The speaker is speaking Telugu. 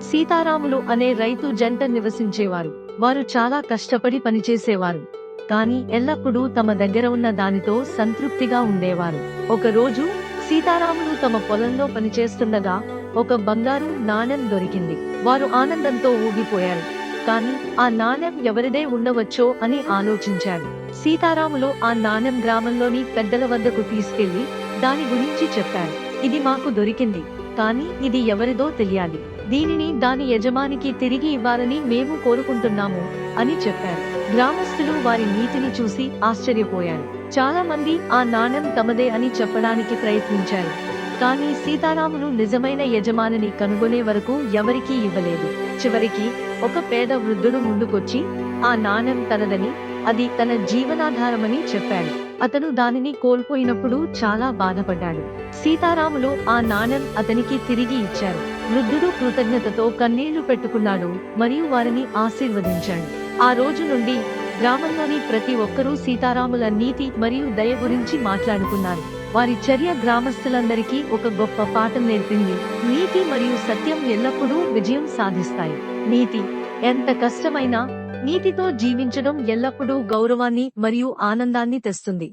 సీతారాములు అనే రైతు జంట నివసించేవారు. వారు చాలా కష్టపడి పనిచేసేవారు. కానీ ఎల్లప్పుడూ తమ దగ్గర ఉన్న దానితో సంతృప్తిగా ఉండేవారు. ఒకరోజు సీతారాములు తమ పొలంలో పనిచేస్తుండగా ఒక బంగారు నాణెం దొరికింది. వారు ఆనందంతో ఊగిపోయారు. కానీ ఆ నాణెం ఎవరిదే ఉండవచ్చో అని ఆలోచించారు సీతారాములు ఆ నాణెం గ్రామంలోని పెద్దల వద్దకు తీసుకెళ్ళి దాని గురించి చెప్పారు ఇది మాకు దొరికింది కానీ ఇది ఎవరిదో తెలియాలి. దీనిని దాని యజమానికి తిరిగి ఇవ్వాలని మేము కోరుకుంటున్నాము అని చెప్పారు. గ్రామస్తులు వారి నీతిని చూసి ఆశ్చర్యపోయారు. చాలా మంది ఆ నాణెం తమదే అని చెప్పడానికి ప్రయత్నించారు. కానీ సీతారాములు నిజమైన యజమానిని కనుగొనే వరకు ఎవరికీ ఇవ్వలేదు. చివరికి ఒక పేద వృద్ధుడు ముందుకొచ్చి ఆ నాణెం తనదని అది తన జీవనాధారమని చెప్పాడు. అతను దానిని కోల్పోయినప్పుడు చాలా బాధపడ్డాడు. సీతారాములు ఆ నాణెం అతనికి తిరిగి ఇచ్చారు. వృద్ధుడు కృతజ్ఞతతో కన్నీళ్ళు పెట్టుకున్నాడు మరియు వారిని ఆశీర్వదించాడు. ఆ రోజు నుండి గ్రామంలోని ప్రతి ఒక్కరూ సీతారాముల నీతి మరియు దయ గురించి మాట్లాడుకున్నారు. వారి చర్య గ్రామస్తులందరికీ ఒక గొప్ప పాఠం నేర్పింది. నీతి మరియు సత్యం ఎల్లప్పుడూ విజయం సాధిస్తాయి. నీతి ఎంత కష్టమైనా నీతితో జీవించడం ఎల్లప్పుడూ గౌరవాన్ని మరియు ఆనందాన్ని తెస్తుంది.